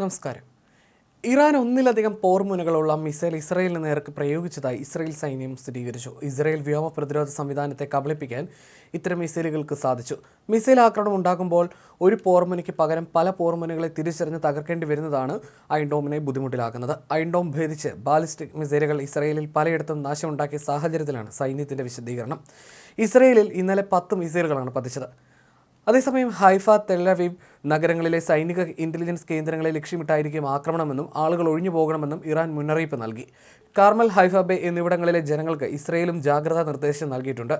നമസ്കാരം. ഇറാൻ ഒന്നിലധികം പോർമുനകളുള്ള മിസൈൽ ഇസ്രയേലിന് നേർക്ക് പ്രയോഗിച്ചതായി ഇസ്രയേൽ സൈന്യം സ്ഥിരീകരിച്ചു. ഇസ്രയേൽ വ്യോമ പ്രതിരോധ സംവിധാനത്തെ കബളിപ്പിക്കാൻ ഇത്തരം മിസൈലുകൾക്ക് സാധിച്ചു. മിസൈൽ ആക്രമണം ഉണ്ടാകുമ്പോൾ ഒരു പോർമുനയ്ക്ക് പകരം പല പോർമുനകളെ തിരിച്ചറിഞ്ഞ് തകർക്കേണ്ടി വരുന്നതാണ് ഐൻഡോമിനെ ബുദ്ധിമുട്ടിലാക്കുന്നത്. ഐൻഡോം ഭേദിച്ച് ബാലിസ്റ്റിക് മിസൈലുകൾ ഇസ്രയേലിൽ പലയിടത്തും നാശമുണ്ടാക്കിയ സാഹചര്യത്തിലാണ് സൈന്യത്തിന്റെ വിശദീകരണം. ഇസ്രയേലിൽ ഇന്നലെ പത്ത് മിസൈലുകളാണ് പതിച്ചത്. അതേസമയം ഹൈഫ തെല്ലവീവ് നഗരങ്ങളിലെ സൈനിക ഇന്റലിജൻസ് കേന്ദ്രങ്ങളെ ലക്ഷ്യമിട്ടായിരിക്കും ആക്രമണമെന്നും ആളുകൾ ഒഴിഞ്ഞു പോകണമെന്നും ഇറാൻ മുന്നറിയിപ്പ് നൽകി. കാർമൽ ഹൈഫ ബേ എന്നിവിടങ്ങളിലെ ജനങ്ങൾക്ക് ഇസ്രയേലും ജാഗ്രതാ നിർദ്ദേശം നൽകിയിട്ടുണ്ട്.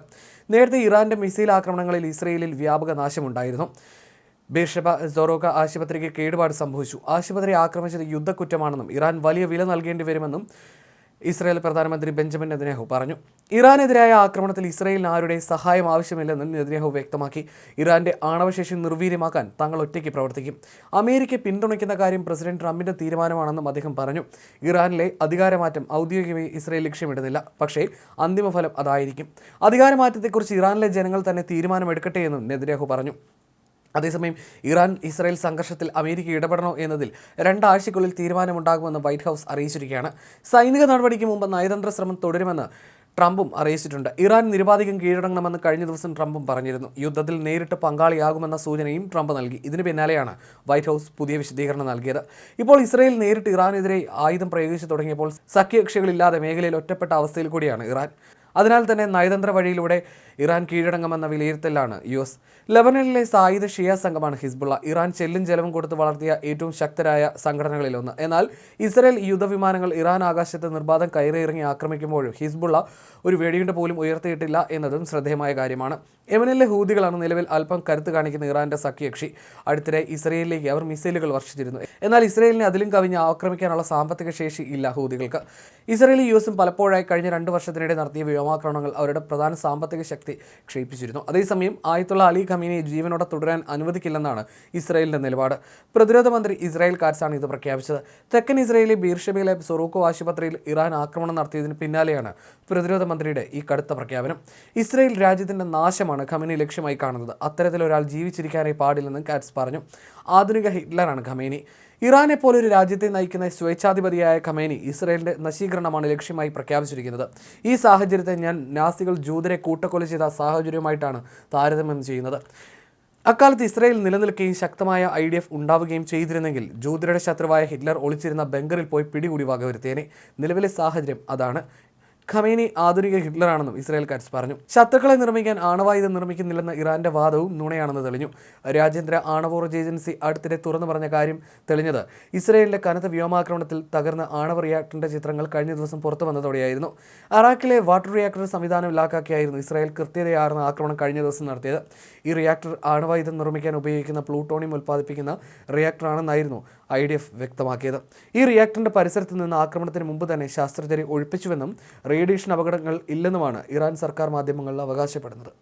നേരത്തെ ഇറാന്റെ മിസൈൽ ആക്രമണങ്ങളിൽ ഇസ്രയേലിൽ വ്യാപക നാശമുണ്ടായിരുന്നു. ബേഷബ സൊറോക്ക ആശുപത്രിക്ക് കേടുപാട് സംഭവിച്ചു. ആശുപത്രി ആക്രമിച്ചത് യുദ്ധക്കുറ്റമാണെന്നും ഇറാൻ വലിയ വില നൽകേണ്ടി വരുമെന്നും ഇസ്രായേൽ പ്രധാനമന്ത്രി ബെഞ്ചമിൻ നെതന്യാഹു പറഞ്ഞു. ഇറാനെതിരായ ആക്രമണത്തിൽ ഇസ്രായേലിന് ആരുടെ സഹായം ആവശ്യമില്ലെന്നും നെതന്യാഹു വ്യക്തമാക്കി. ഇറാന്റെ ആണവശേഷി നിർവീര്യമാക്കാൻ തങ്ങൾ ഒറ്റയ്ക്ക് പ്രവർത്തിക്കും. അമേരിക്ക പിന്തുണയ്ക്കുന്ന കാര്യം പ്രസിഡന്റ് ട്രംപിന്റെ തീരുമാനമാണെന്നും അദ്ദേഹം പറഞ്ഞു. ഇറാനിലെ അധികാരമാറ്റം ഔദ്യോഗികമായി ഇസ്രായേൽ ലക്ഷ്യമിടുന്നില്ല. പക്ഷേ അന്തിമഫലം അതായിരിക്കും. അധികാരമാറ്റത്തെക്കുറിച്ച് ഇറാനിലെ ജനങ്ങൾ തന്നെ തീരുമാനമെടുക്കട്ടെ എന്നും നെതന്യാഹു പറഞ്ഞു. അതേസമയം ഇറാൻ ഇസ്രായേൽ സംഘർഷത്തിൽ അമേരിക്ക ഇടപെടണോ എന്നതിൽ രണ്ടാഴ്ചയ്ക്കുള്ളിൽ തീരുമാനമുണ്ടാകുമെന്ന് വൈറ്റ് ഹൗസ് അറിയിച്ചിരിക്കുകയാണ്. സൈനിക നടപടിക്ക് മുമ്പ് നയതന്ത്ര ശ്രമം തുടരുമെന്ന് ട്രംപും അറിയിച്ചിട്ടുണ്ട്. ഇറാൻ നിരുപാധികം കീഴടങ്ങണമെന്ന് കഴിഞ്ഞ ദിവസം ട്രംപും പറഞ്ഞിരുന്നു. യുദ്ധത്തിൽ നേരിട്ട് പങ്കാളിയാകുമെന്ന സൂചനയും ട്രംപ് നൽകി. ഇതിന് പിന്നാലെയാണ് വൈറ്റ് ഹൗസ് പുതിയ വിശദീകരണം നൽകിയത്. ഇപ്പോൾ ഇസ്രായേൽ നേരിട്ട് ഇറാനെതിരെ ആയുധം പ്രയോഗിച്ചു തുടങ്ങിയപ്പോൾ സഖ്യകക്ഷികളില്ലാതെ മേഖലയിൽ ഒറ്റപ്പെട്ട അവസ്ഥയിൽ കൂടിയാണ് ഇറാൻ. അതിനാൽ തന്നെ നയതന്ത്ര വഴിയിലൂടെ ഇറാൻ കീഴടങ്ങുമെന്ന വിലയിരുത്തലാണ് യു എസ്. ലബനനിലെ സായുധ ഷിയ സംഘമാണ് ഹിസ്ബുള്ള. ഇറാൻ ചെല്ലും ചെലവും കൊടുത്ത് വളർത്തിയ ഏറ്റവും ശക്തരായ സംഘടനകളിലൊന്ന്. എന്നാൽ ഇസ്രയേൽ യുദ്ധവിമാനങ്ങൾ ഇറാൻ ആകാശത്ത് നിർബാധം കയറിയിറങ്ങി ആക്രമിക്കുമ്പോഴും ഹിസ്ബുള്ള ഒരു വെടിയുണ്ട പോലും ഉയർത്തിയിട്ടില്ല എന്നതും ശ്രദ്ധേയമായ കാര്യമാണ്. യമനിലെ ഹൂതികളാണ് നിലവിൽ അല്പം കരുത്ത് കാണിക്കുന്ന ഇറാന്റെ സഖ്യകക്ഷി. അടുത്തിടെ ഇസ്രയേലിലേക്ക് അവർ മിസൈലുകൾ വർഷിച്ചിരുന്നു. എന്നാൽ ഇസ്രയേലിനെ അതിലും കവിഞ്ഞ് ആക്രമിക്കാനുള്ള സാമ്പത്തിക ശേഷി ഇല്ല ഹൂതികൾക്ക്. ഇസ്രയേലും യു എസും പലപ്പോഴായി കഴിഞ്ഞ രണ്ട് വർഷത്തിനിടെ നടത്തിയ വ്യോമാക്രമണങ്ങൾ അവരുടെ പ്രധാന സാമ്പത്തിക ശക്തി ക്ഷയിപ്പിച്ചിരുന്നു. അതേസമയം ആയത്തുള്ള അലി ഖമീനെ ജീവനോടെ തുടരാൻ അനുവദിക്കില്ലെന്നാണ് ഇസ്രായേലിന്റെ നിലപാട്. പ്രതിരോധ മന്ത്രി ഇസ്രായേൽ കാറ്റ്സാണ് ഇത് പ്രഖ്യാപിച്ചത്. തെക്കൻ ഇസ്രായേലിലെ ബീർഷബയിലെ സൊറൂക്കോ ആശുപത്രിയിൽ ഇറാൻ ആക്രമണം നടത്തിയതിന് പിന്നാലെയാണ് പ്രതിരോധ മന്ത്രിയുടെ ഈ കടുത്ത പ്രഖ്യാപനം. ഇസ്രായേൽ രാജ്യത്തിന്റെ നാശമാണ് ഖമീനെ ലക്ഷ്യമായി കാണുന്നത്. അത്തരത്തിലൊരാൾ ജീവിച്ചിരിക്കാനേ പാടില്ലെന്ന് കാറ്റ്സ് പറഞ്ഞു. ആധുനിക ഹിറ്റ്ലറാണ് ഖമേനി. ഇറാനെ പോലൊരു രാജ്യത്തെ നയിക്കുന്ന സ്വേച്ഛാധിപതിയായ ഖമേനി ഇസ്രയേലിന്റെ നശീകരണമാണ് ലക്ഷ്യമായി പ്രഖ്യാപിച്ചിരിക്കുന്നത്. ഈ സാഹചര്യത്തെ ഞാൻ നാസികൾ ജൂതരെ കൂട്ടക്കൊല ചെയ്ത സാഹചര്യവുമായിട്ടാണ് താരതമ്യം ചെയ്യുന്നത്. അക്കാലത്ത് ഇസ്രയേൽ നിലനിൽക്കുകയും ശക്തമായ ഐ ഡി എഫ് ഉണ്ടാവുകയും ചെയ്തിരുന്നെങ്കിൽ ജൂതരുടെ ശത്രുവായ ഹിറ്റ്ലർ ഒളിച്ചിരുന്ന ബംഗറിൽ പോയി പിടികൂടി വകവരുത്തിയേനെ. നിലവിലെ സാഹചര്യം അതാണ്. ഖമേനി ആധുനിക ഹിറ്റ്ലറാണെന്നും ഇസ്രായേൽ കാറ്റ്സ് പറഞ്ഞു. ശത്രുക്കളെ നിർമ്മിക്കാൻ ആണവായുധം നിർമ്മിക്കുന്നില്ലെന്ന ഇറാന്റെ വാദവും നുണയാണെന്ന് തെളിഞ്ഞു. രാജ്യാന്തര ആണവോർജ ഏജൻസി അടുത്തിടെ തുറന്നു പറഞ്ഞ കാര്യം തെളിഞ്ഞത്. ഇസ്രായേലിലെ കനത്ത വ്യോമാക്രമണത്തിൽ തകർന്ന ആണവ റിയാക്ടറിന്റെ ചിത്രങ്ങൾ കഴിഞ്ഞ ദിവസം പുറത്തു വന്നതോടെയായിരുന്നു. അറാഖിലെ വാട്ടർ റിയാക്ടർ സംവിധാനം ഇല്ലാക്കാക്കിയായിരുന്നു ഇസ്രായേൽ കൃത്യതയാർന്ന ആക്രമണം കഴിഞ്ഞ ദിവസം നടത്തിയത്. ഈ റിയാക്ടർ ആണവായുധം നിർമ്മിക്കാൻ ഉപയോഗിക്കുന്ന പ്ലൂട്ടോണിയം ഉൽപ്പാദിപ്പിക്കുന്ന റിയാക്ടറാണെന്നായിരുന്നു ഐ ഡി എഫ് വ്യക്തമാക്കിയത്. ഈ റിയാക്ടറിന്റെ പരിസരത്ത് നിന്ന് ആക്രമണത്തിന് മുമ്പ് തന്നെ ശാസ്ത്രജ്ഞരെ ഒഴിപ്പിച്ചുവെന്നും റേഡിയേഷൻ അപകടങ്ങൾ ഇല്ലെന്നുമാണ് ഇറാൻ സർക്കാർ മാധ്യമങ്ങളിൽ അവകാശപ്പെടുന്നത്.